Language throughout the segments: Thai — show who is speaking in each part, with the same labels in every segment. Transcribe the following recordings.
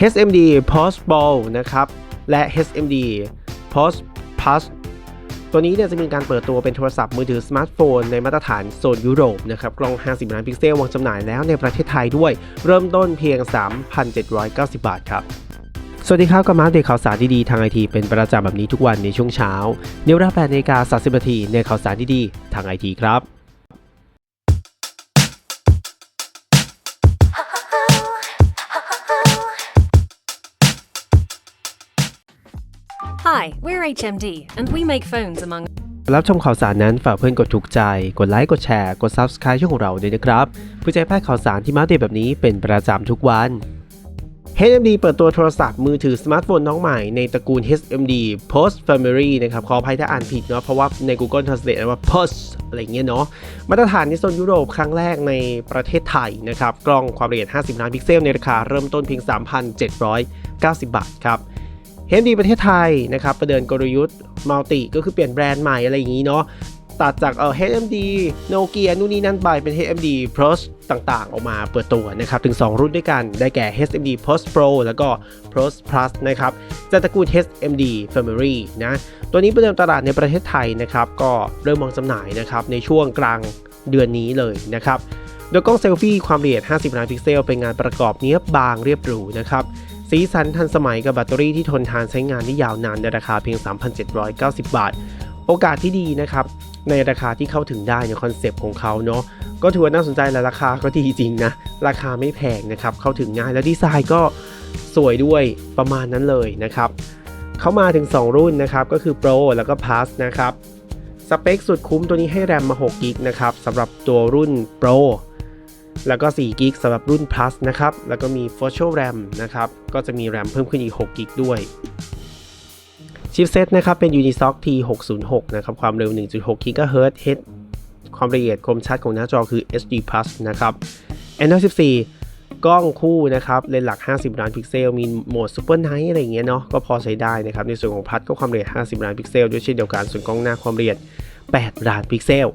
Speaker 1: HMD Post Bowl นะครับ และ HMD Post Plus ตัวนี้เนี่ยจะมีการเปิดตัวเป็นโทรศัพท์มือถือสมาร์ทโฟนในมาตรฐานโซนยุโรปนะครับ กล้อง 50 ล้านพิกเซลวางจำหน่ายแล้วในประเทศไทยด้วย เริ่มต้นเพียง 3,790 บาทครับสวัสดีครับกับมาเดตข่าวสารดีๆทางไอทีเป็นประจำแบบนี้ทุกวันในช่วงเช้าในวลา8นาฬิกา30นาทีในข่าวสารดีๆทางไอทีครับ
Speaker 2: Hi, we're HMD, and we make phones among
Speaker 1: รับชมข่าวสารนั้นฝากเพื่อนกดถูกใจ กดไลค์กดแชร์ กด Subscribe ช่องของเราด้วยนะครับ เพื่อจะให้พลาดข่าวสารที่มาอัปเดตแบบนี้เป็นประจำทุกวัน HMD เปิดตัวโทรศัพท์มือถือสมาร์ทโฟนน้องใหม่ในตระกูล HMD Post Family นะครับ ขออภัยถ้าอ่านผิดเนาะ เพราะว่าใน Google Translate ว่า Post อะไรเงี้ยเนาะ มาตรฐานในโซนยุโรปครั้งแรกในประเทศไทยนะครับ กล้องความละเอียด 50 ล้านพิกเซลในราคาเริ่มต้นเพียง 3,790 บาทครับ เฮนดีประเทศไทยนะครับประเดินกลยุทธ์มัลติก็คือเปลี่ยนแบรนด์ใหม่อะไรอย่างนี้เนาะตัดจากเอ่อ HMD โนเกียนู่นนี่นั่นไปเป็น HMD Plus ต่างๆ ออกมาเปิดตัวนะครับ ถึง 2 รุ่นด้วยกันได้แก่ HMD Plus Pro แล้วก็ Plus Plus นะครับจากตระกูล HMD Family นะตัวนี้ประเดิมตลาดในประเทศไทยนะครับก็เริ่มวางจำหน่ายนะครับในช่วงกลางเดือนนี้เลยนะครับโดยกล้องเซลฟี่ความละเอียด 50 ล้านพิกเซล เป็นงานประกอบเนี้ยบบางเรียบหรูนะครับ สีสันทันสมัยกับแบตเตอรี่ที่ทนทานใช้งานได้ยาวนานในราคาเพียง 3,790 บาท โอกาสที่ดีนะครับ ในราคาที่เข้าถึงได้ในคอนเซปต์ของเขาเนาะก็ถือว่าน่าสนใจและราคาก็ดีจริงนะ ราคาไม่แพงนะครับ เข้าถึงง่ายและดีไซน์ก็สวยด้วยประมาณนั้นเลยนะครับ เข้ามาถึง 2 รุ่นนะครับ ก็คือ Pro แล้วก็ Plus นะครับสเปคสุดคุ้มตัวนี้ให้แรมมา6กิกนะครับสำหรับตัวรุ่น Pro แล้วก็4กิกสำหรับรุ่น plus นะครับ แล้วก็มี virtual RAM นะครับ ก็จะมี RAM เพิ่มขึ้นอีก6กิกด้วยชิปเซตนะครับ เป็น Unisoc T606 นะครับ ความเร็ว 1.6 GHz H ความละเอียดคมชัดของหน้าจอคือ HD Plus นะครับ Android 14 กล้องคู่นะครับ เลนส์หลัก 50 ล้านพิกเซล มีโหมด Super Night อะไรเงี้ยเนาะ ก็พอใช้ได้นะครับ ในส่วนของพัดก็ความละเอียด 50 ล้านพิกเซลด้วยเช่นเดียวกัน ส่วนกล้องหน้าความละเอียด 8 ล้านพิกเซล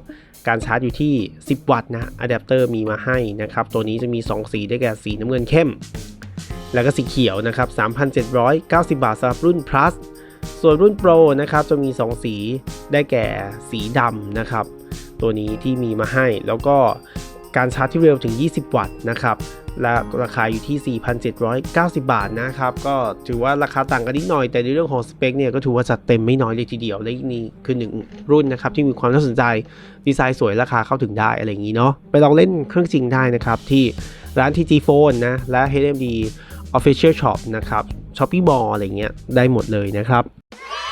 Speaker 1: การชาร์จอยู่ที่ 10 วัตต์นะอะแดปเตอร์มีมาให้นะครับ ตัวนี้จะมี 2 สีได้แก่สีน้ำเงินเข้ม แล้วก็สีเขียวนะครับ 3,790 บาทสำหรับรุ่น plus ส่วนรุ่น Pro นะครับจะมี 2 สีได้แก่สีดำนะครับ ตัวนี้ที่มีมาให้แล้วก็ การชาร์จที่เร็วถึง 20 วัตต์นะครับและราคาอยู่ที่ 4,790 บาทนะครับ ก็ถือว่าราคาต่างกันนิดหน่อย แต่ในเรื่องของสเปคเนี่ยก็ถือว่าจัดเต็มไม่น้อยเลยทีเดียว และนี่คือหนึ่งรุ่นนะครับ ที่มีความน่าสนใจ ดีไซน์สวยราคาเข้าถึงได้อะไรอย่างนี้เนาะ ไปลองเล่นเครื่องจริงได้นะครับ ที่ร้าน TG Phone นะ และ HMD Official Shop นะครับ Shopee Mall อะไรเงี้ยได้หมดเลยนะครับ